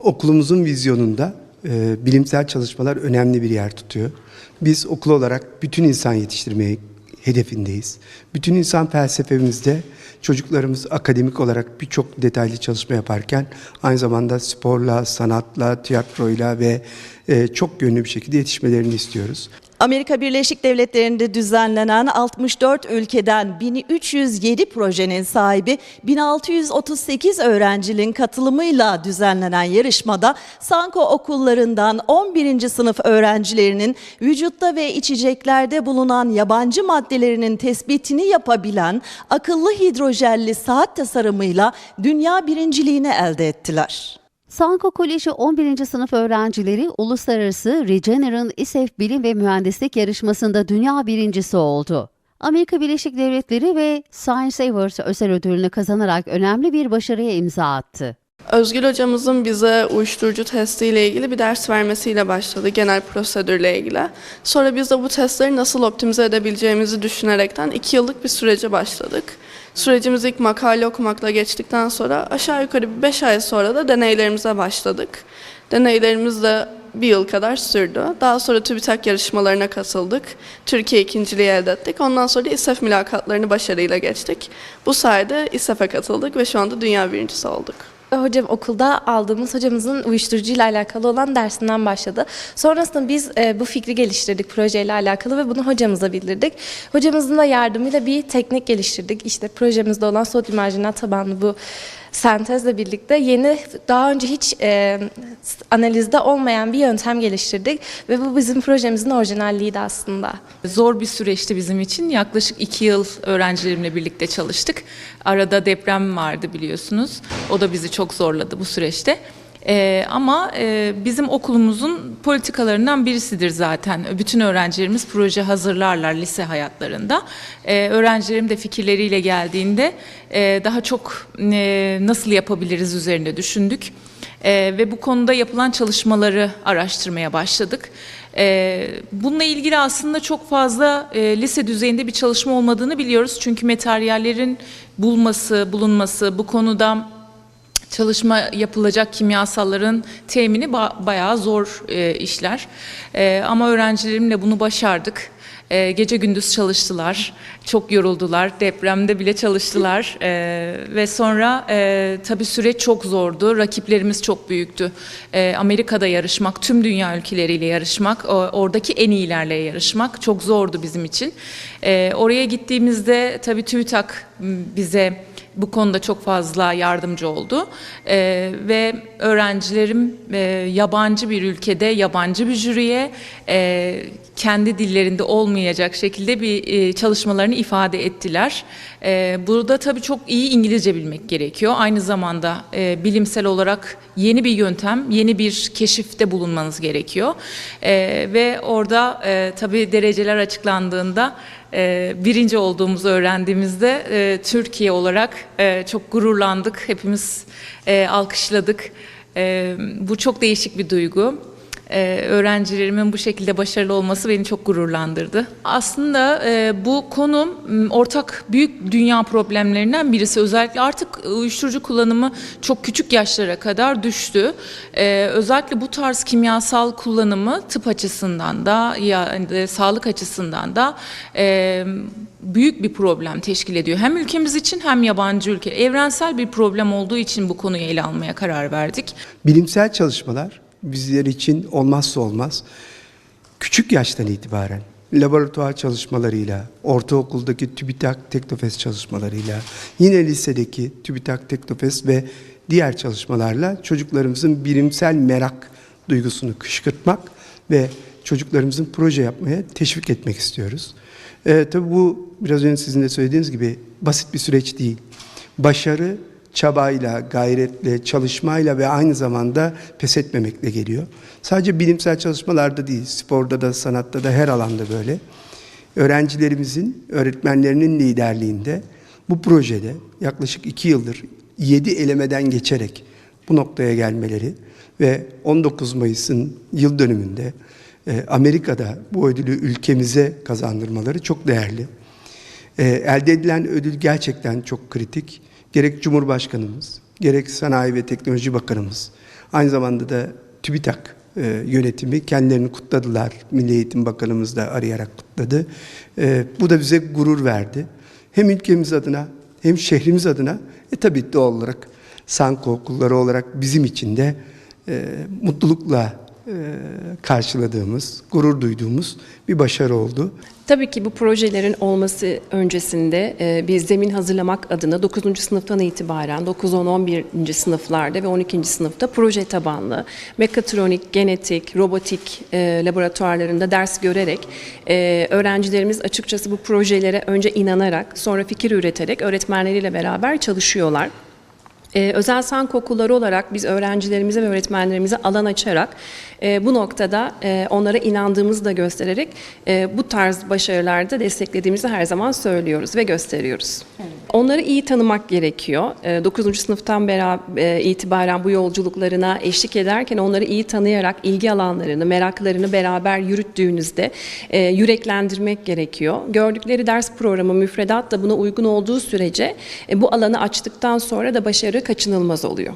Okulumuzun vizyonunda e, bilimsel çalışmalar önemli bir yer tutuyor. Biz okul olarak bütün insan yetiştirmeyi hedefindeyiz. Bütün insan felsefemizde çocuklarımız akademik olarak birçok detaylı çalışma yaparken aynı zamanda sporla, sanatla, tiyatroyla ve e, çok yönlü bir şekilde yetişmelerini istiyoruz. Amerika Birleşik Devletleri'nde düzenlenen 64 ülkeden 1307 projenin sahibi 1638 öğrencinin katılımıyla düzenlenen yarışmada Sanko okullarından 11. sınıf öğrencilerinin vücutta ve içeceklerde bulunan yabancı maddelerinin tespitini yapabilen akıllı hidrojelli saat tasarımıyla dünya birinciliğini elde ettiler. Sanko Koleji 11. sınıf öğrencileri Uluslararası Regeneron İSEF Bilim ve Mühendislik yarışmasında dünya birincisi oldu. Amerika Birleşik Devletleri ve Science Awards özel ödülünü kazanarak önemli bir başarıya imza attı. Özgül hocamızın bize uyuşturucu testiyle ilgili bir ders vermesiyle başladı genel prosedürle ilgili. Sonra biz de bu testleri nasıl optimize edebileceğimizi düşünerekten iki yıllık bir sürece başladık. Sürecimiz ilk makale okumakla geçtikten sonra aşağı yukarı bir beş ay sonra da deneylerimize başladık. Deneylerimiz de bir yıl kadar sürdü. Daha sonra TÜBİTAK yarışmalarına katıldık. Türkiye ikinciliği elde ettik. Ondan sonra da İSEF mülakatlarını başarıyla geçtik. Bu sayede İSEF'e katıldık ve şu anda dünya birincisi olduk. Hocam okulda aldığımız hocamızın uyuşturucuyla alakalı olan dersinden başladı. Sonrasında biz e, bu fikri geliştirdik projeyle alakalı ve bunu hocamıza bildirdik. Hocamızın da yardımıyla bir teknik geliştirdik. İşte projemizde olan sodyum marjinal tabanlı bu sentezle birlikte yeni daha önce hiç e, analizde olmayan bir yöntem geliştirdik ve bu bizim projemizin orijinalliğiydi aslında. Zor bir süreçti bizim için. Yaklaşık iki yıl öğrencilerimle birlikte çalıştık. Arada deprem vardı biliyorsunuz. O da bizi çok zorladı bu süreçte. Ee, ama e, bizim okulumuzun politikalarından birisidir zaten. Bütün öğrencilerimiz proje hazırlarlar lise hayatlarında. Ee, öğrencilerim de fikirleriyle geldiğinde e, daha çok e, nasıl yapabiliriz üzerinde düşündük. Ee, ve bu konuda yapılan çalışmaları araştırmaya başladık. Ee, bununla ilgili aslında çok fazla e, lise düzeyinde bir çalışma olmadığını biliyoruz. Çünkü materyallerin bulması, bulunması bu konuda çalışma yapılacak kimyasalların temini ba- bayağı zor e, işler. E, ama öğrencilerimle bunu başardık. E, gece gündüz çalıştılar, çok yoruldular, depremde bile çalıştılar E, ve sonra e, tabii süreç çok zordu, rakiplerimiz çok büyüktü. E, Amerika'da yarışmak, tüm dünya ülkeleriyle yarışmak, o- oradaki en iyilerle yarışmak çok zordu bizim için. E, oraya gittiğimizde tabii TÜBİTAK bize bu konuda çok fazla yardımcı oldu. Ee, ve öğrencilerim e, yabancı bir ülkede yabancı bir jüriye e, kendi dillerinde olmayacak şekilde bir e, çalışmalarını ifade ettiler. E, burada tabii çok iyi İngilizce bilmek gerekiyor. Aynı zamanda e, bilimsel olarak yeni bir yöntem, yeni bir keşifte bulunmanız gerekiyor. Ve orada tabii dereceler açıklandığında birinci olduğumuzu öğrendiğimizde Türkiye olarak çok gururlandık. Hepimiz alkışladık. Bu çok değişik bir duygu. Ee, öğrencilerimin bu şekilde başarılı olması beni çok gururlandırdı. Aslında e, bu konu m, ortak büyük dünya problemlerinden birisi. Özellikle artık uyuşturucu kullanımı çok küçük yaşlara kadar düştü. Ee, özellikle bu tarz kimyasal kullanımı tıp açısından da yani de, sağlık açısından da e, büyük bir problem teşkil ediyor. Hem ülkemiz için hem yabancı ülke. Evrensel bir problem olduğu için bu konuyu ele almaya karar verdik. Bilimsel çalışmalar bizler için olmazsa olmaz. Küçük yaştan itibaren laboratuvar çalışmalarıyla, ortaokuldaki TÜBİTAK Teknofest çalışmalarıyla, yine lisedeki TÜBİTAK Teknofest ve diğer çalışmalarla çocuklarımızın bilimsel merak duygusunu kışkırtmak ve çocuklarımızın proje yapmaya teşvik etmek istiyoruz. Ee, tabii bu biraz önce sizin de söylediğiniz gibi basit bir süreç değil. Başarı çabayla, gayretle, çalışmayla ve aynı zamanda pes etmemekle geliyor. Sadece bilimsel çalışmalarda değil, sporda da, sanatta da her alanda böyle. Öğrencilerimizin, öğretmenlerinin liderliğinde bu projede yaklaşık iki yıldır yedi elemeden geçerek bu noktaya gelmeleri ve 19 Mayıs'ın yıl dönümünde e, Amerika'da bu ödülü ülkemize kazandırmaları çok değerli. E, elde edilen ödül gerçekten çok kritik. Gerek Cumhurbaşkanımız, gerek Sanayi ve Teknoloji Bakanımız, Aynı zamanda da TÜBİTAK e, yönetimi kendilerini kutladılar. Milli Eğitim Bakanımız da arayarak kutladı. E, bu da bize gurur verdi. Hem ülkemiz adına hem şehrimiz adına e tabii doğal olarak Sanko okulları olarak bizim için de e, mutlulukla karşıladığımız, gurur duyduğumuz bir başarı oldu. Tabii ki bu projelerin olması öncesinde e, biz zemin hazırlamak adına 9. sınıftan itibaren 9, 10, 11. sınıflarda ve 12. sınıfta proje tabanlı mekatronik, genetik, robotik e, laboratuvarlarında ders görerek e, öğrencilerimiz açıkçası bu projelere önce inanarak sonra fikir üreterek öğretmenleriyle beraber çalışıyorlar. Ee, özel sank okulları olarak biz öğrencilerimize ve öğretmenlerimize alan açarak e, bu noktada e, onlara inandığımızı da göstererek e, bu tarz başarılarda desteklediğimizi her zaman söylüyoruz ve gösteriyoruz. Onları iyi tanımak gerekiyor. E, 9. sınıftan beraber, e, itibaren bu yolculuklarına eşlik ederken onları iyi tanıyarak ilgi alanlarını, meraklarını beraber yürüttüğünüzde e, yüreklendirmek gerekiyor. Gördükleri ders programı, müfredat da buna uygun olduğu sürece e, bu alanı açtıktan sonra da başarı kaçınılmaz oluyor.